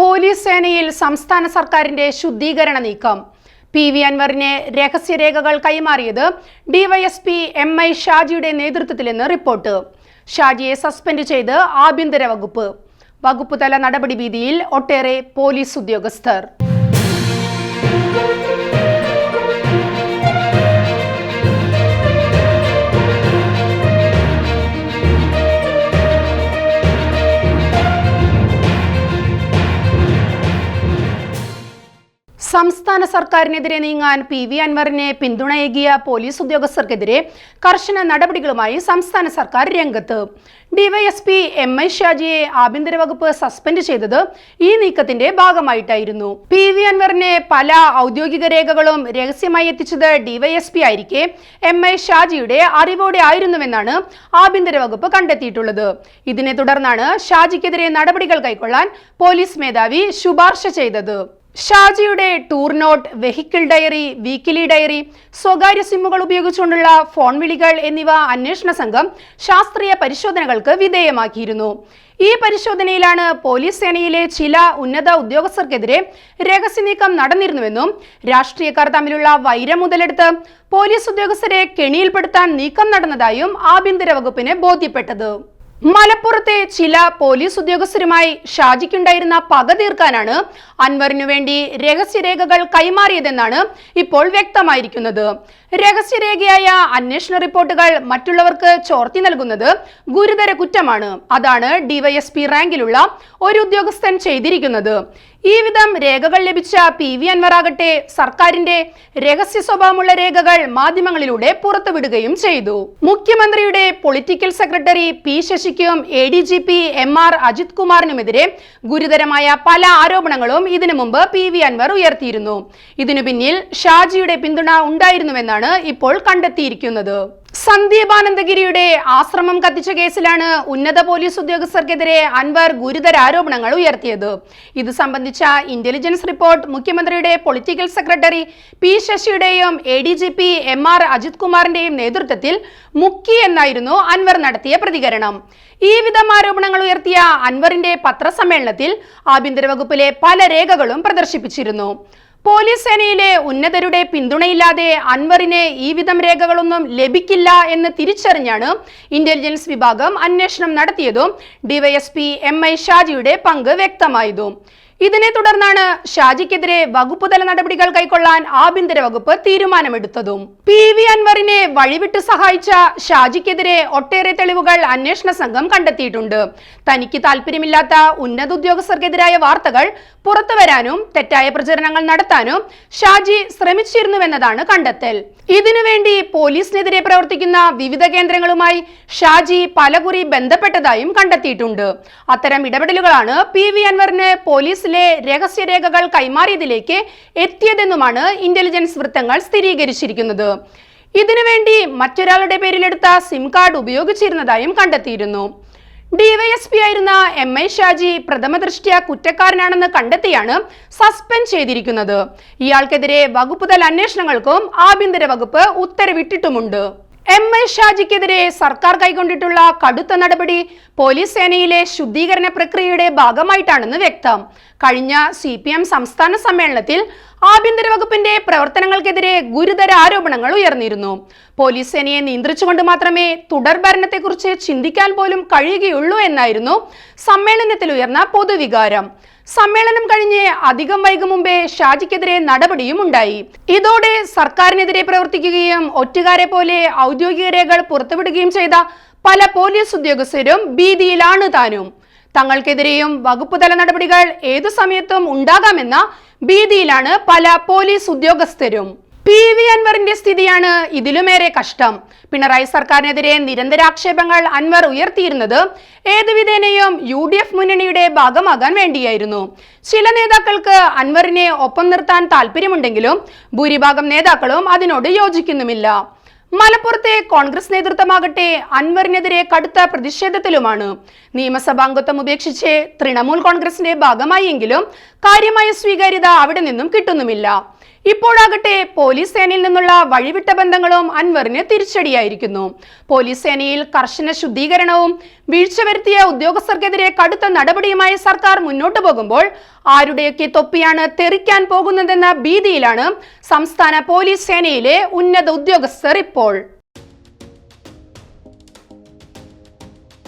Police സേനയിൽ സംസ്ഥാന സർക്കാരിന്റെ ശുദ്ധീകരണ നീക്കം. പി വി അൻവറിനെ രഹസ്യരേഖകൾ കൈമാറിയത് ഡിവൈഎസ്പി എം ഐ ഷാജിയുടെ നേതൃത്വത്തിലെന്ന് റിപ്പോർട്ട്. ഷാജിയെ സസ്പെൻഡ് ചെയ്ത് ആഭ്യന്തര വകുപ്പ്. വകുപ്പ് തല നടപടി വീതിയിൽ ഒട്ടേറെ പോലീസ് ഉദ്യോഗസ്ഥർ. സംസ്ഥാന സർക്കാരിനെതിരെ നീങ്ങാൻ പി വി അൻവറിനെ പിന്തുണയേകിയ പോലീസ് ഉദ്യോഗസ്ഥർക്കെതിരെ കർശന നടപടികളുമായി സംസ്ഥാന സർക്കാർ രംഗത്ത്. ഡിവൈഎസ്പി എം ഐ ഷാജിയെ ആഭ്യന്തര വകുപ്പ് സസ്പെൻഡ് ചെയ്തത് ഈ നീക്കത്തിന്റെ ഭാഗമായിട്ടായിരുന്നു. പി വി അൻവറിനെ പല ഔദ്യോഗിക രേഖകളും രഹസ്യമായി എത്തിച്ചത് ഡിവൈഎസ്പി ആയിരിക്കെ എം ഐ ഷാജിയുടെ അറിവോടെ ആയിരുന്നുവെന്നാണ് ആഭ്യന്തര വകുപ്പ് കണ്ടെത്തിയിട്ടുള്ളത്. ഇതിനെ തുടർന്നാണ് ഷാജിക്കെതിരെ നടപടികൾ കൈക്കൊള്ളാൻ പോലീസ് മേധാവി ശുപാർശ ചെയ്തത്. ഷാജിയുടെ tour note vehicle diary weekly diary സ്വകാര്യ സിമ്മുകൾ ഉപയോഗിച്ചുകൊണ്ടുള്ള ഫോൺ വിളികൾ എന്നിവ അന്വേഷണ സംഘം ശാസ്ത്രീയ പരിശോധനകൾക്ക് വിധേയമാക്കിയിരുന്നു. ഈ പരിശോധനയിലാണ് പോലീസ് സേനയിലെ ചില ഉന്നത ഉദ്യോഗസ്ഥർക്കെതിരെ രഹസ്യനീക്കം നടന്നിരുന്നുവെന്നും രാഷ്ട്രീയക്കാർ തമ്മിലുള്ള വൈരം മുതലെടുത്ത് പോലീസ് ഉദ്യോഗസ്ഥരെ കെണിയിൽപ്പെടുത്താൻ നീക്കം നടന്നതായും ആഭ്യന്തര വകുപ്പിന് ബോധ്യപ്പെട്ടത്. മലപ്പുറത്തെ ചില പോലീസ് ഉദ്യോഗസ്ഥരുമായി ഷാജിക്കുണ്ടായിരുന്ന പക തീർക്കാനാണ് അൻവറിനു വേണ്ടി രഹസ്യരേഖകൾ കൈമാറിയതെന്നാണ് ഇപ്പോൾ വ്യക്തമായിരിക്കുന്നത്. രഹസ്യരേഖയായ അന്വേഷണ റിപ്പോർട്ടുകൾ മറ്റുള്ളവർക്ക് ചോർത്തി നൽകുന്നത് ഗുരുതര കുറ്റമാണ്. അതാണ് ഡിവൈഎസ്പി റാങ്കിലുള്ള ഒരു ഉദ്യോഗസ്ഥൻ ചെയ്തിരിക്കുന്നത്. ഈ വിധം രേഖകൾ ലഭിച്ച പി വി അൻവറാകട്ടെ സർക്കാരിന്റെ രഹസ്യ സ്വഭാവമുള്ള രേഖകൾ മാധ്യമങ്ങളിലൂടെ പുറത്തുവിടുകയും ചെയ്തു. മുഖ്യമന്ത്രിയുടെ political secretary P ശശിക്കും A D G P M R Ajith കുമാറിനുമെതിരെ ഗുരുതരമായ പല ആരോപണങ്ങളും ഇതിനു മുമ്പ് പി വി അൻവർ ഉയർത്തിയിരുന്നു. ഇതിനു പിന്നിൽ ഷാജിയുടെ പിന്തുണ ഉണ്ടായിരുന്നുവെന്നാണ് ഇപ്പോൾ കണ്ടെത്തിയിരിക്കുന്നത്. സന്ദീപാനന്ദഗിരിയുടെ ആശ്രമം കത്തിച്ച കേസിലാണ് ഉന്നത പോലീസ് ഉദ്യോഗസ്ഥർക്കെതിരെ അൻവർ ഗുരുതര ആരോപണങ്ങൾ ഉയർത്തിയത്. ഇത് സംബന്ധിച്ച ഇന്റലിജൻസ് റിപ്പോർട്ട് മുഖ്യമന്ത്രിയുടെ political secretary P ശശിയുടെയും A D G P M R Ajith കുമാറിന്റെയും നേതൃത്വത്തിൽ മുക്കി എന്നായിരുന്നു അൻവർ നടത്തിയ പ്രതികരണം. ഈ വിധം ആരോപണങ്ങൾ ഉയർത്തിയ അൻവറിന്റെ പത്രസമ്മേളനത്തിൽ ആഭ്യന്തര വകുപ്പിലെ പല രേഖകളും പ്രദർശിപ്പിച്ചിരുന്നു. പോലീസ് സേനയിലെ ഉന്നതരുടെ പിന്തുണയില്ലാതെ അൻവറിന് ഈ വിധം രേഖകളൊന്നും ലഭിക്കില്ല എന്ന് തിരിച്ചറിഞ്ഞാണ് ഇന്റലിജൻസ് വിഭാഗം അന്വേഷണം നടത്തിയതും. ഡിവൈഎസ്പി എം ഐ ഷാജിയുടെ പങ്ക് വ്യക്തമായതും. ഇതിനെ തുടർന്നാണ് ഷാജിക്കെതിരെ വകുപ്പുതല നടപടികൾ കൈക്കൊള്ളാൻ ആഭ്യന്തര വകുപ്പ് തീരുമാനമെടുത്തതും. പി വി അൻവറിനെ വഴിവിട്ട് സഹായിച്ച ഷാജിക്കെതിരെ ഒട്ടേറെ തെളിവുകൾ അന്വേഷണ സംഘം കണ്ടെത്തിയിട്ടുണ്ട്. തനിക്ക് താല്പര്യമില്ലാത്ത ഉന്നത ഉദ്യോഗസ്ഥർക്കെതിരായ വാർത്തകൾ പുറത്തുവരാനും തെറ്റായ പ്രചരണങ്ങൾ നടത്താനും ഷാജി ശ്രമിച്ചിരുന്നുവെന്നതാണ് കണ്ടെത്തൽ. ഇതിനുവേണ്ടി പോലീസിനെതിരെ പ്രവർത്തിക്കുന്ന വിവിധ കേന്ദ്രങ്ങളുമായി ഷാജി പലകുറി ബന്ധപ്പെട്ടതായും കണ്ടെത്തിയിട്ടുണ്ട്. അത്തരം ഇടപെടലുകളാണ് പി വി അൻവറിന് പോലീസിലെ രഹസ്യരേഖകൾ കൈമാറിയതിലേക്ക് എത്തിയതെന്നുമാണ് ഇന്റലിജൻസ് വൃത്തങ്ങൾ സ്ഥിരീകരിച്ചിരിക്കുന്നത്. ഇതിനുവേണ്ടി മറ്റൊരാളുടെ പേരിലെടുത്ത സിം കാർഡ് ഉപയോഗിച്ചിരുന്നതായും കണ്ടെത്തിയിരുന്നു. ഡിവൈഎസ്പി ആയിരുന്ന എം ഐ ഷാജി പ്രഥമ ദൃഷ്ട്യാ കുറ്റക്കാരനാണെന്ന് കണ്ടെത്തിയാണ് സസ്പെൻഡ് ചെയ്തിരിക്കുന്നത്. ഇയാൾക്കെതിരെ വകുപ്പുതല അന്വേഷണങ്ങൾക്കും ആഭ്യന്തര വകുപ്പ് ഉത്തരവിട്ടിട്ടുമുണ്ട്. എം ഐ ഷാജിക്കെതിരെ സർക്കാർ കൈക്കൊണ്ടിട്ടുള്ള കടുത്ത നടപടി പോലീസ് സേനയിലെ ശുദ്ധീകരണ പ്രക്രിയയുടെ ഭാഗമായിട്ടാണെന്ന് വ്യക്തം. കഴിഞ്ഞ സി പി എം സംസ്ഥാന സമ്മേളനത്തിൽ ആഭ്യന്തര വകുപ്പിന്റെ പ്രവർത്തനങ്ങൾക്കെതിരെ ഗുരുതര ആരോപണങ്ങൾ ഉയർന്നിരുന്നു. പോലീസ് സേനയെ നിയന്ത്രിച്ചുകൊണ്ട് മാത്രമേ തുടർ ഭരണത്തെക്കുറിച്ച് ചിന്തിക്കാൻ പോലും കഴിയുകയുള്ളൂ എന്നായിരുന്നു സമ്മേളനത്തിൽ ഉയർന്ന പൊതുവികാരം. സമ്മേളനം കഴിഞ്ഞ് അധികം വൈകും മുമ്പേ ഷാജിക്കെതിരെ നടപടിയും ഉണ്ടായി. ഇതോടെ സർക്കാരിനെതിരെ പ്രവർത്തിക്കുകയും ഒറ്റുകാരെ പോലെ ഔദ്യോഗിക രേഖകൾ പുറത്തുവിടുകയും ചെയ്ത പല പോലീസ് ഉദ്യോഗസ്ഥരും ഭീതിയിലാണ് താനും. തങ്ങൾക്കെതിരെയും വകുപ്പുതല നടപടികൾ ഏതു സമയത്തും ഉണ്ടാകാമെന്ന ഭീതിയിലാണ് പല പോലീസ് ഉദ്യോഗസ്ഥരും. പി വി അൻവറിന്റെ സ്ഥിതിയാണ് ഇതിലുമേറെ കഷ്ടം. പിണറായി സർക്കാരിനെതിരെ നിരന്തരാക്ഷേപങ്ങൾ അൻവർ ഉയർത്തിയിരുന്നത് ഏതുവിധേനയും യു ഡി എഫ് മുന്നണിയുടെ ഭാഗമാകാൻ വേണ്ടിയായിരുന്നു. ചില നേതാക്കൾക്ക് അൻവറിനെ ഒപ്പം നിർത്താൻ താല്പര്യമുണ്ടെങ്കിലും ഭൂരിഭാഗം നേതാക്കളും അതിനോട് യോജിക്കുന്നുമില്ല. മലപ്പുറത്തെ കോൺഗ്രസ് നേതൃത്വമാകട്ടെ അൻവറിനെതിരെ കടുത്ത പ്രതിഷേധത്തിലുമാണ്. നിയമസഭാംഗത്വം ഉപേക്ഷിച്ച് തൃണമൂൽ കോൺഗ്രസിന്റെ ഭാഗമായെങ്കിലും കാര്യമായ സ്വീകാര്യത അവിടെ നിന്നും കിട്ടുന്നുമില്ല. ഇപ്പോഴാകട്ടെ പോലീസ് സേനയിൽ നിന്നുള്ള വഴിവിട്ട ബന്ധങ്ങളും അൻവറിന് തിരിച്ചടിയായിരിക്കുന്നു. പോലീസ് സേനയിൽ കർശന ശുദ്ധീകരണവും വീഴ്ച വരുത്തിയ ഉദ്യോഗസ്ഥർക്കെതിരെ കടുത്ത നടപടിയുമായി സർക്കാർ മുന്നോട്ടു പോകുമ്പോൾ ആരുടെയൊക്കെ തൊപ്പിയാണ് തെറിക്കാൻ പോകുന്നതെന്ന ഭീതിയിലാണ് സംസ്ഥാന പോലീസ് സേനയിലെ ഉന്നത ഉദ്യോഗസ്ഥർ ഇപ്പോൾ.